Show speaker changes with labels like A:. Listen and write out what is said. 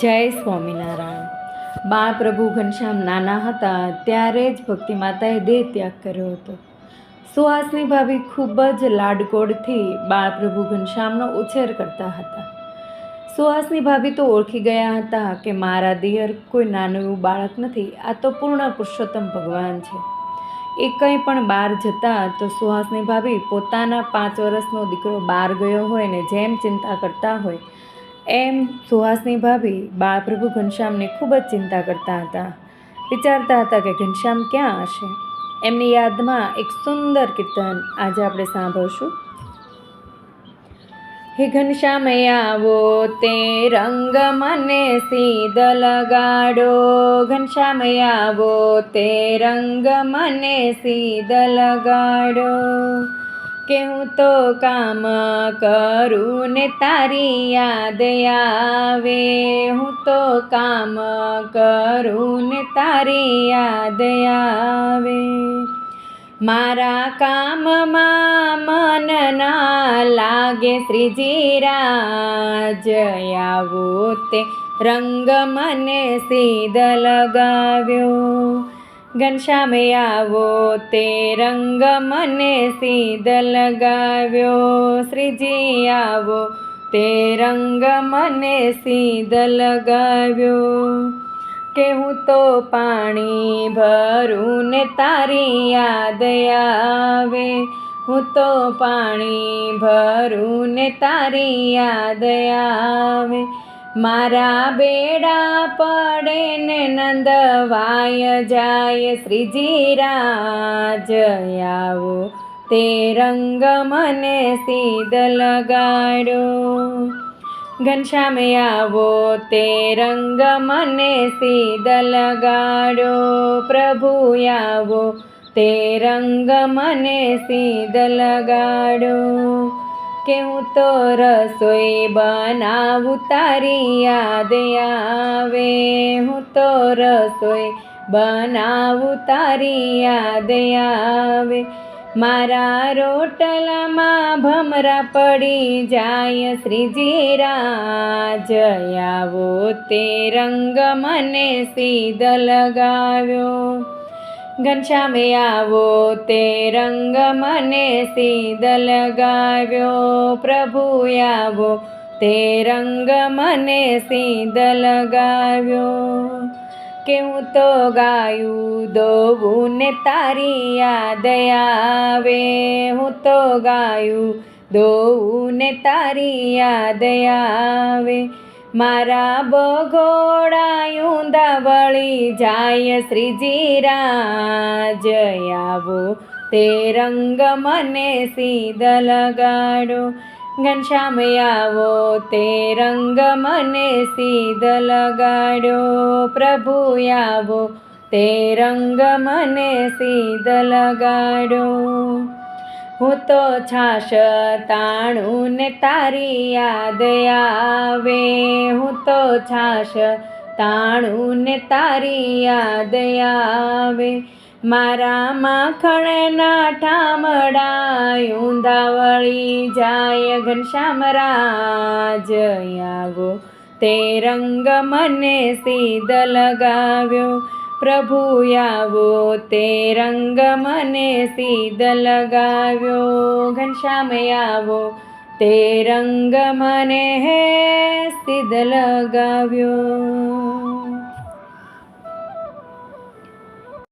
A: જય સ્વામિનારાયણ. બાળ પ્રભુ ઘનશ્યામ નાના હતા, ત્યારે જ ભક્તિ માતાએ દેહ ત્યાગ કર્યો હતો. સુહાસની ભાભી ખૂબ જ લાડકોડથી બાળ પ્રભુ ઘનશ્યામનો ઉછેર કરતા હતા. સુહાસની ભાભી તો ઓળખી ગયા હતા કે મારા દિયર કોઈ નાનું એવું બાળક નથી, આ તો પૂર્ણ પુરુષોત્તમ ભગવાન છે. એ કંઈ પણ બહાર જતા તો સુહાસની ભાભી પોતાના પાંચ વર્ષનો દીકરો બહાર ગયો હોય ને જેમ ચિંતા કરતા હોય એમ સુહાસની ભાભી બાળપ્રભુ ઘનશ્યામની ખૂબ જ ચિંતા કરતા હતા. વિચારતા હતા કે ઘનશ્યામ ક્યાં હશે? એમની યાદમાં એક સુંદર કીર્તન આજે આપણે સાંભળશું. હે ઘનશ્યામ આવો, તે રંગ મને સીધ લગાડો. ઘનશ્યામ આવો, તે રંગ મને સીધ લગાડો. કે હું તો કામ કરું ને તારી યાદ આવે. હું તો કામ કરું ને તારી યાદ આવે. મારા કામમાં મન ના લાગે શ્રીજીરા જયાવો તે રંગ મને સીધ લગાવ્યો. ઘનશ્યામ આવો તે રંગ મને સીધ લગાવ્યો શ્રીજી આવો તે રંગ મને સીધ લગાવ્યો કે હું તો પાણી ભરું ને તારી યાદ આવે. હું તો પાણી ભરું ને તારી યાદ આવે. મારા બેડા પડે ને નંદવાય જાય શ્રીજી રાજ આવો. તે રંગ મને સીધ લગાડ્યો ઘનશ્યામ આવો, તે રંગ મને સીધ લગાડ્યો પ્રભુ આવો, તે રંગ મને સીધ લગાડ્યો કે હું તો રસોઈ બનાવું તારી યાદ આવે. હું તો રસોઈ બનાવું તારી યાદ આવે. મારા રોટલામાં ભમરા પડી જાય, શ્રીજી રાજ આવો તે રંગ મને સીધ લગાવ્યો. ઘનશ્યામ આવો તે રંગ મને સીધ લગાવ્યો પ્રભુ આવો તે રંગ મને સીધ લગાવ્યો કેવું તો ગાયું દોવું ને તારી યાદ આવે. હું તો ગાયું દોવું ને તારી યાદ આવે. મારા બગોડાયું ઊંધા વળી જાય શ્રીજી રાજ આવો તે રંગ મને સીધ લગાડો ઘનશ્યામ, આવો તે રંગ મને સીધ લગાડો પ્રભુ, આવો તે રંગ મને સીધ લગાડ્યો હું તો છાશ તાણું ને તારી યાદ આવે. હું તો છાશ તાણું તારી યાદ આવે. મારા માખણના ઠામડા ઊંધા વળી જાય ઘનશ્યામ રાજ આવો. તે રંગ મને સીધ લગાવ્યો. પ્રભુ આવો તે રંગ મને સીધ લગાવ્યો. ઘનશ્યામ આવો તે રંગ મને હે સીધ લગાવ્યો.